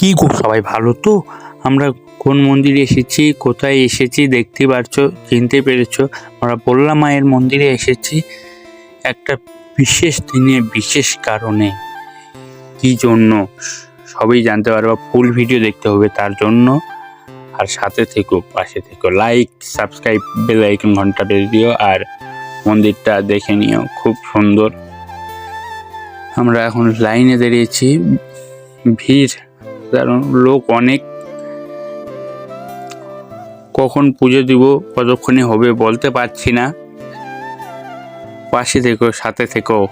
কি গো, সবাই ভালো তো? আমরা কোন মন্দিরে এসেছি, কোথায় এসেছি দেখতে পারছ, চিনতে পেরেছ? আমরা বললাম মায়ের মন্দিরে এসেছি একটা বিশেষ দিনে, বিশেষ কারণে। কি জন্য? সবই জানতে পারবা, ফুল ভিডিও দেখতে হবে তার জন্য। আর সাথে থেকো, পাশে থেকো। লাইক সাবস্ক্রাইব বেল আইকন ঘণ্টা বেজে দিও। আর মন্দিরটা দেখে নিও, খুব সুন্দর। আমরা এখন লাইনে দাঁড়িয়েছি। ভিড় কারণ লোক অনেক। কখন পুজো দিব, কতক্ষণে হবে বলতে পারছি না। পাশে থেকো, সাথে থেকো।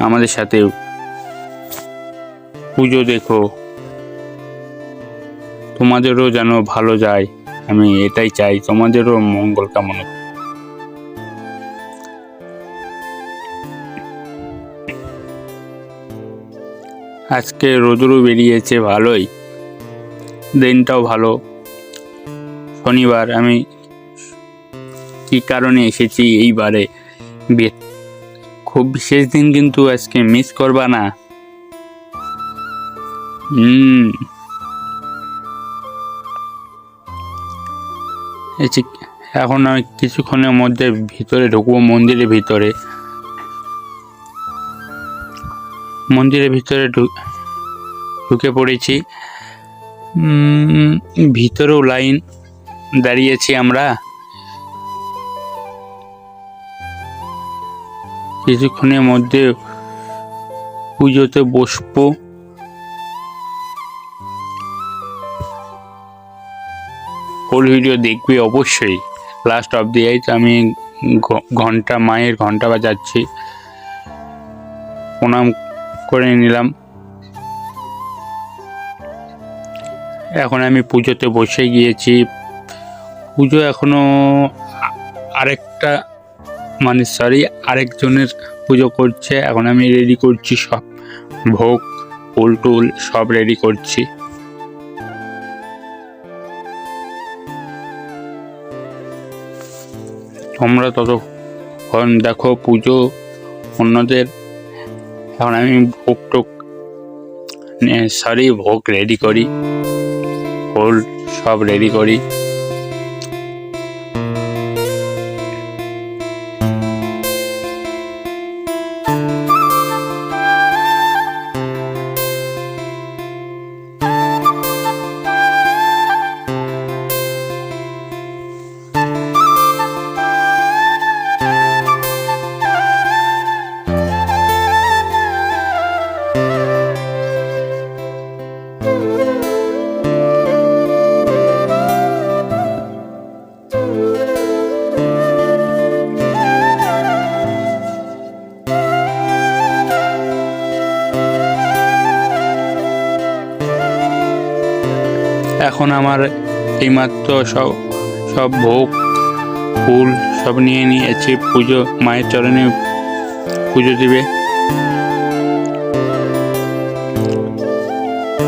আমাদের সাথে পুজো দেখো। তোমাদেরও যেন ভালো যায়, আমি এটাই চাই। তোমাদেরও মঙ্গল কামনা আজকে রোদুরও বেরিয়েছে ভালোই। দিনটাও ভালো। শনিবার আমি কি কারণে এসেছি এইবারে? খুব বিশেষ দিন কিন্তু আজকে মিস করবা না। হুম। এখন আমি কিছুক্ষণের মধ্যে ভিতরে ঢুকবো মন্দিরের ভিতরে। মন্দিরের ভিতরে ঢুকে পড়েছি। ভিতরেও লাইন দাঁড়িয়েছি আমরা। কিছুক্ষণের মধ্যে পুজোতে বসবো। ফুল ভিডিও দেখবি অবশ্যই। লাস্ট অফ দি তো আমি ঘণ্টা, মায়ের ঘণ্টা বাজাচ্ছি। প্রণাম করে নিলাম। এখন আমি পুজোতে বসে গিয়েছি। পুজো এখনও আ- আরেকটা মানে সরি আরেকজনের পুজো করছে। এখন আমি রেডি করছি সব। ভোগ, ফুল টুল সব রেডি করছি। তোমরা ততক্ষণ দেখো পুজো অন্যদের এখন আমি ভোগ টোক সরি ভোগ রেডি করি ফুল সব রেডি করি। এখন আমার এইমাত্র সব সব ভোগ, ফুল সব নিয়ে নিয়েছি, পুজো, মায়ের চরণে পুজো দিবে।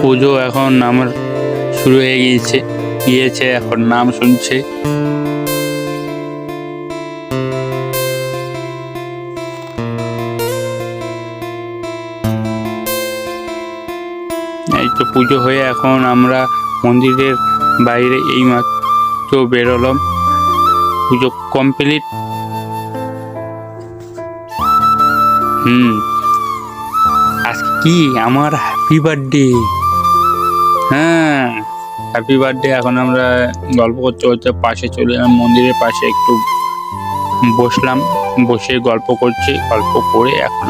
পুজো এখন আমার শুরু হয়ে গিয়েছে গিয়েছে, এখন নাম শুনছে। এই তো পুজো হয়ে এখন আমরা মন্দিরের বাইরে এই মাত্র বেরোলাম। পুজো কমপ্লিট হুম। আজকে কি? আমার হ্যাপি বার্থডে হ্যাঁ হ্যাপি বার্থডে এখন আমরা গল্প করতে করতে পাশে চলে এলাম, মন্দিরের পাশে একটু বসলাম। বসে গল্প করছি, গল্প করে এখন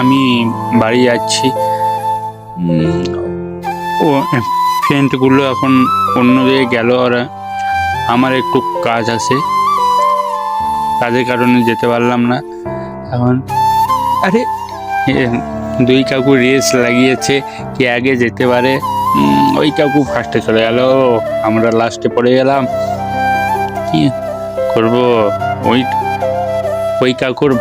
আমি বাড়ি যাচ্ছি। ও ফ্রেন্ডগুলো এখন অন্যদিকে গেল ওরা। আমার একটু কাজ আছে। কাজের কারণে যেতে পারলাম না। এখন আরে দুই কাকু রেস লাগিয়েছে কে আগে যেতে পারে? ওই কাকু ফার্স্টে চলে গেল। আমরা লাস্টে পড়ে গেলাম। কি করব? ওই ওই কাকুর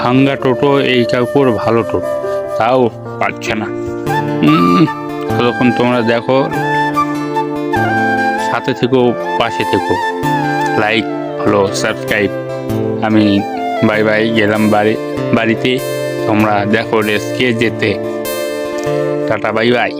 ভাঙ্গা টোটো এই কাকুর ভালো টোটো। তাও পাচ্ছে না। ততক্ষণ তোমরা দেখো, সাথে থেকো, পাশে থেকো। লাইক ফলো সাবস্ক্রাইব আমি বাই বাই গেলাম বাড়ি, বাড়িতে। তোমরা দেখো রেস্কে যেতে। Tata, bye bye.